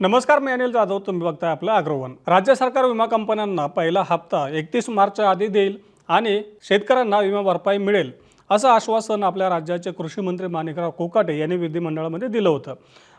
नमस्कार मी अनिल जाधव. तुम्ही बघताय आपलं अग्रवन. राज्य सरकार विमा कंपन्यांना पहिला हप्ता एकतीस मार्चच्या आधी देईल आणि शेतकऱ्यांना विमा भरपाई मिळेल असं आश्वासन आपल्या राज्याचे कृषी मंत्री माणिकराव कोकाटे यांनी विधिमंडळामध्ये दिलं होतं.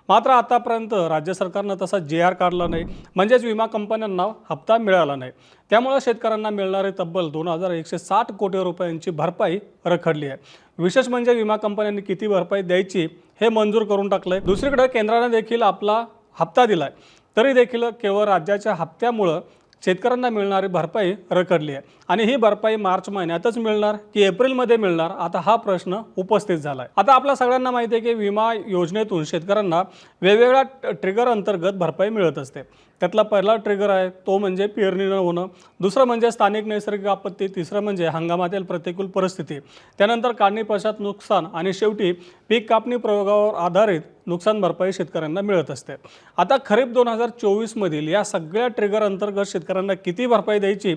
मात्र आतापर्यंत राज्य सरकारनं तसा जे आर काढला नाही म्हणजेच विमा कंपन्यांना हप्ता मिळाला नाही. त्यामुळे शेतकऱ्यांना मिळणारे तब्बल दोन हजार एकशे साठ कोटी रुपयांची भरपाई रखडली आहे. विशेष म्हणजे विमा कंपन्यांनी किती भरपाई द्यायची हे मंजूर करून टाकलं आहे दुसरीकडे केंद्राने देखील आपला हप्ता दिला आहे तरी देखील केवळ राज्याच्या हप्त्यामुळं शेतकऱ्यांना मिळणारी भरपाई रखडली आहे. आणि ही भरपाई मार्च महिन्यातच मिळणार की एप्रिलमध्ये मिळणार? आता हा प्रश्न उपस्थित झाला आहे आता आपल्या सगळ्यांना माहिती आहे की विमा योजनेतून शेतकऱ्यांना वेगवेगळ्या ट्रिगर अंतर्गत भरपाई मिळत असते. त्यातला पहिला ट्रिगर आहे तो म्हणजे पेरणी न होणं. दुसरं म्हणजे स्थानिक नैसर्गिक आपत्ती. तिसरं म्हणजे हंगामातील प्रतिकूल परिस्थिती. त्यानंतर काढणी पश्चात नुकसान आणि शेवटी पीक कापणी प्रयोगावर आधारित नुकसान भरपाई शेतकऱ्यांना मिळत असते. आता खरीप दोन हजार चोवीसमधील या सगळ्या ट्रिगर अंतर्गत शेतकऱ्यांना किती भरपाई द्यायची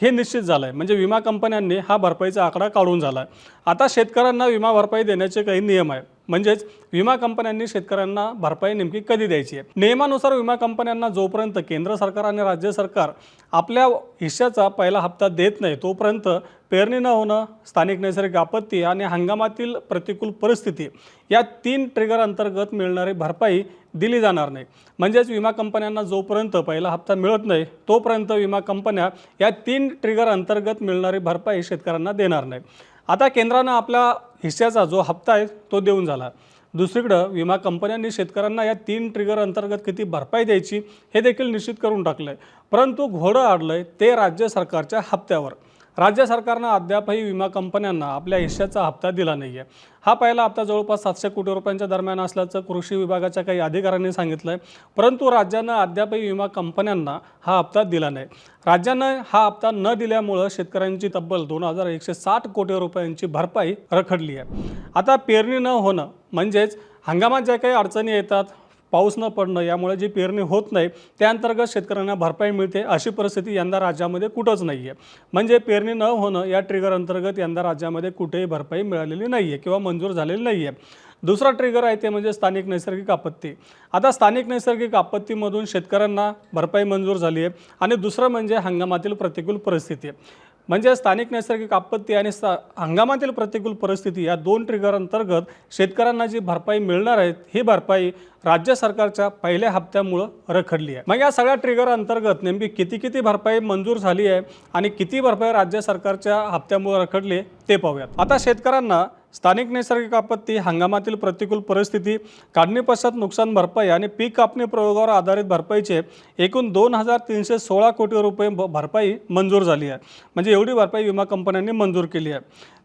हे निश्चित झालं आहे म्हणजे विमा कंपन्यांनी हा भरपाईचा आकडा काढून झाला आहे आता शेतकऱ्यांना विमा भरपाई देण्याचे काही नियम आहे म्हणजेच विमा कंपन्यांनी शेतकऱ्यांना भरपाई नेमकी कधी द्यायची आहे? नियमानुसार विमा कंपन्यांना जोपर्यंत केंद्र सरकार आणि राज्य सरकार आपल्या हिश्श्याचा पहिला हप्ता देत नाही तोपर्यंत पेरणी न होणं स्थानिक नैसर्गिक आपत्ती आणि हंगामातील प्रतिकूल परिस्थिती या तीन ट्रिगर अंतर्गत मिळणारी भरपाई दिली जाणार नाही. म्हणजेच विमा कंपन्यांना जोपर्यंत पहिला हप्ता मिळत नाही तोपर्यंत विमा कंपन्या या तीन ट्रिगर अंतर्गत मिळणारी भरपाई शेतकऱ्यांना देणार नाही. आता केंद्रानं आपल्या हिस्स्याचा जो हप्ता आहे तो देऊन झाला. दुसरीकडं विमा कंपन्यांनी शेतकऱ्यांना या तीन ट्रिगर अंतर्गत किती भरपाई द्यायची हे देखील निश्चित करून टाकलं आहे परंतु घोडं अडलं आहे ते राज्य सरकारच्या हप्त्यावर. राज्य सरकारनं अद्यापही विमा कंपन्यांना आपल्या हिश्श्याचा हप्ता दिला नाही आहे हा पहिला हप्ता जवळपास सातशे कोटी रुपयांच्या दरम्यान असल्याचं कृषी विभागाच्या काही अधिकाऱ्यांनी सांगितलं आहे परंतु राज्यानं अद्यापही विमा कंपन्यांना हा हप्ता दिला नाही. राज्यानं हा हप्ता न दिल्यामुळं शेतकऱ्यांची तब्बल दोन हजार एकशे साठ कोटी रुपयांची भरपाई रखडली आहे आता पेरणी न होणं म्हणजेच हंगामात ज्या काही अडचणी येतात पाऊस न पडणं यामुळे जी पेरणी होत नाही त्या अंतर्गत शेतकऱ्यांना भरपाई मिळते अशी परिस्थिती यंदा राज्यामध्ये कुठंच नाही आहे म्हणजे पेरणी न होणं या ट्रिगर अंतर्गत यंदा राज्यामध्ये कुठेही भरपाई मिळालेली नाही आहे किंवा मंजूर झालेली नाही आहे दुसरा ट्रिगर आहे ते म्हणजे स्थानिक नैसर्गिक आपत्ती. आता स्थानिक नैसर्गिक आपत्तीमधून शेतकऱ्यांना भरपाई मंजूर झाली आहे आणि दुसरं म्हणजे हंगामातील प्रतिकूल परिस्थिती म्हणजे स्थानिक नैसर्गिक आपत्ती आणि सा हंगामातील प्रतिकूल परिस्थिती या दोन ट्रिगर अंतर्गत शेतकऱ्यांना जी भरपाई मिळणार आहे ही भरपाई राज्य सरकारच्या पहिल्या हप्त्यामुळं रखडली आहे. मग या सगळ्या ट्रिगर अंतर्गत नेमकी किती किती भरपाई मंजूर झाली आहे आणि किती भरपाई राज्य सरकारच्या हप्त्यामुळे रखडली ते पाहूयात. आता शेतकऱ्यांना स्थानिक नैसर्गिक आपत्ती हंगामातील प्रतिकूल परिस्थिती काढणीपश्चात नुकसान भरपाई आणि पीक कापणी प्रयोगावर आधारित भरपाईचे एकूण दोन हजार तीनशे सोळा कोटी रुपये भरपाई मंजूर झाली आहे. म्हणजे एवढी भरपाई विमा कंपन्यांनी मंजूर केली आहे.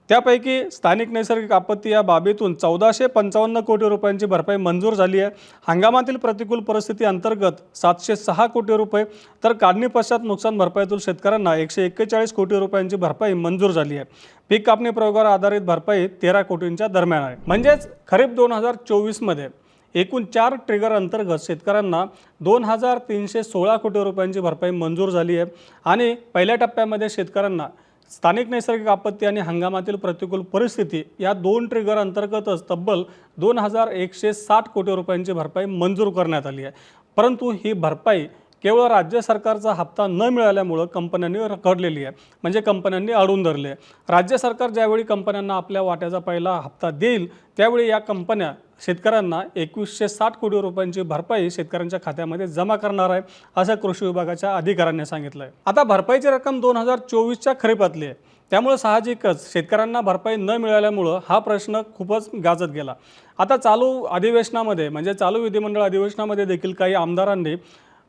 त्यापैकी स्थानिक नैसर्गिक आपत्ती या बाबीतून चौदाशे पंचावन्न कोटी रुपयांची भरपाई मंजूर झाली आहे. हंगामातील प्रतिकूल परिस्थिती अंतर्गत सातशे सहा कोटी रुपये तर काढणी पश्चात नुकसान भरपाईतून शेतकऱ्यांना एकशे एक्केचाळीस कोटी रुपयांची भरपाई मंजूर झाली आहे. पीक कापणी प्रयोगावर आधारित भरपाई तेरा कोटींच्या दरम्यान आहे. म्हणजेच खरीप दोन हजार चोवीसमध्ये एकूण चार ट्रिगर अंतर्गत शेतकऱ्यांना दोन हजार तीनशे सोळा कोटी रुपयांची भरपाई मंजूर झाली आहे. आणि पहिल्या टप्प्यामध्ये शेतकऱ्यांना स्थानिक नैसर्गिक आपत्ती आणि हंगामातील प्रतिकूल परिस्थिती या दोन ट्रिगर अंतर्गतच तब्बल दोन हजार एकशे साठ कोटी रुपयांची भरपाई मंजूर करण्यात आली आहे. परंतु ही भरपाई केवळ राज्य सरकारचा हप्ता न मिळाल्यामुळं कंपन्यांनी रखडलेली आहे. म्हणजे कंपन्यांनी अडून धरले आहे. राज्य सरकार ज्यावेळी कंपन्यांना आपल्या वाट्याचा पहिला हप्ता देईल त्यावेळी या कंपन्या शेतकऱ्यांना एकवीसशे साठ कोटी रुपयांची भरपाई शेतकऱ्यांच्या खात्यामध्ये जमा करणार आहे असं कृषी विभागाच्या अधिकाऱ्यांनी सांगितलं आहे आता भरपाईची रक्कम दोन हजार चोवीसच्या खरीपातली आहे. त्यामुळे साहजिकच शेतकऱ्यांना भरपाई न मिळाल्यामुळं हा प्रश्न खूपच गाजत गेला. आता चालू अधिवेशनामध्ये म्हणजे चालू विधिमंडळ अधिवेशनामध्ये देखील काही आमदारांनी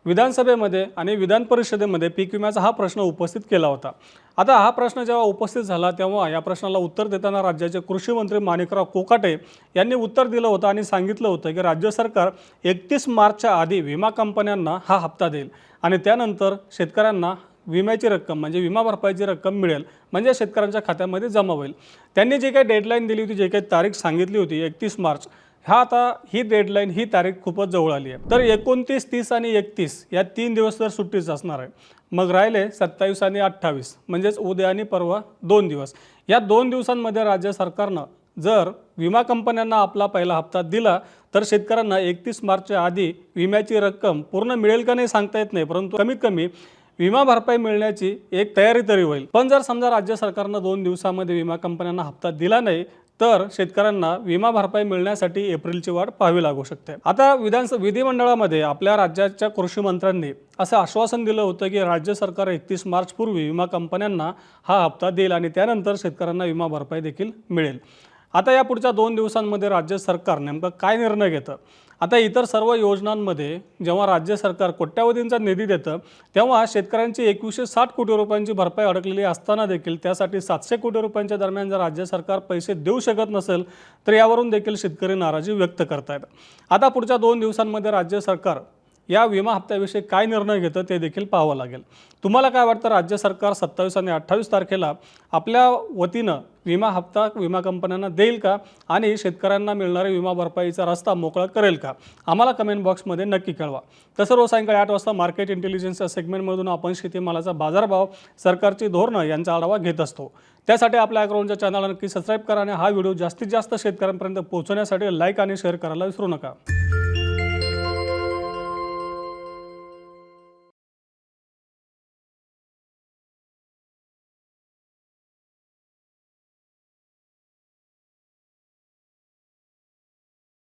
विधानसभेमध्ये आणि विधान परिषदेमध्ये पीक विम्याचा हा प्रश्न उपस्थित केला होता. आता हा प्रश्न जेव्हा उपस्थित झाला तेव्हा या प्रश्नाला उत्तर देताना राज्याचे कृषी मंत्री माणिकराव कोकाटे यांनी उत्तर दिलं होतं आणि सांगितलं होतं की राज्य सरकार एकतीस मार्चच्या आधी विमा कंपन्यांना हा हप्ता देईल आणि त्यानंतर शेतकऱ्यांना विम्याची रक्कम म्हणजे विमा भरपाईची रक्कम मिळेल म्हणजे शेतकऱ्यांच्या खात्यामध्ये जमा होईल. त्यांनी जे काही डेडलाईन दिली होती जे काही तारीख सांगितली होती एकतीस मार्च ह्या आता ही डेडलाईन ही तारीख खूपच जवळ आली आहे. तर एकोणतीस तीस आणि एकतीस या तीन दिवस तर सुट्टीच असणार आहे. मग राहिले सत्तावीस आणि अठ्ठावीस म्हणजेच उद्या आणि परवा दोन दिवस. या दोन दिवसांमध्ये राज्य सरकारनं जर विमा कंपन्यांना आपला पहिला हप्ता दिला तर शेतकऱ्यांना एकतीस मार्चच्या आधी विम्याची रक्कम पूर्ण मिळेल का नाही सांगता येत नाही परंतु कमीत कमी विमा भरपाई मिळण्याची एक तयारी तरी होईल. पण जर समजा राज्य सरकारनं दोन दिवसामध्ये विमा कंपन्यांना हप्ता दिला नाही तर शेतकऱ्यांना विमा भरपाई मिळण्यासाठी एप्रिलची वाट पाहावी लागू शकते. आता विधानसभा विधिमंडळामध्ये आपल्या राज्याच्या कृषी मंत्र्यांनी असं आश्वासन दिलं होतं की राज्य सरकार एकतीस मार्चपूर्वी विमा कंपन्यांना हा हप्ता देईल आणि त्यानंतर शेतकऱ्यांना विमा भरपाई देखील मिळेल. आता या पुढच्या दोन दिवसांमध्ये राज्य सरकार नेमकं काय निर्णय घेतं? आता इतर सर्व योजनांमध्ये जेव्हा राज्य सरकार कोट्यावधींचा निधी देतं तेव्हा शेतकऱ्यांची एकवीसशे साठ कोटी रुपयांची भरपाई अडकलेली असताना देखील त्यासाठी सातशे कोटी रुपयांच्या दरम्यान जर राज्य सरकार पैसे देऊ शकत नसेल तर यावरून देखील शेतकरी नाराजी व्यक्त करतायत. आता पुढच्या दोन दिवसांमध्ये राज्य सरकार या विमा हप्त्याविषयी काय निर्णय घेतं ते देखील पाहावं लागेल. तुम्हाला काय वाटतं? राज्य सरकार सत्तावीस आणि अठ्ठावीस तारखेला आपल्या वतीनं विमा हप्ता विमा कंपन्यांना देईल का? आणि शेतकऱ्यांना मिळणाऱ्या विमा भरपाईचा रस्ता मोकळा करेल का? आम्हाला कमेंट बॉक्समध्ये नक्की कळवा. तसं रोज सायंकाळी आठ वाजता मार्केट इंटेलिजन्सच्या सेगमेंटमधून आपण शेतीमालाचा बाजारभाव सरकारची धोरणं यांचा आढावा घेत असतो. त्यासाठी आपल्या अॅग्राऊंडच्या चॅनलला नक्की सबस्क्राईब करा आणि हा व्हिडिओ जास्तीत जास्त शेतकऱ्यांपर्यंत पोहोचवण्यासाठी लाईक आणि शेअर करायला विसरू नका.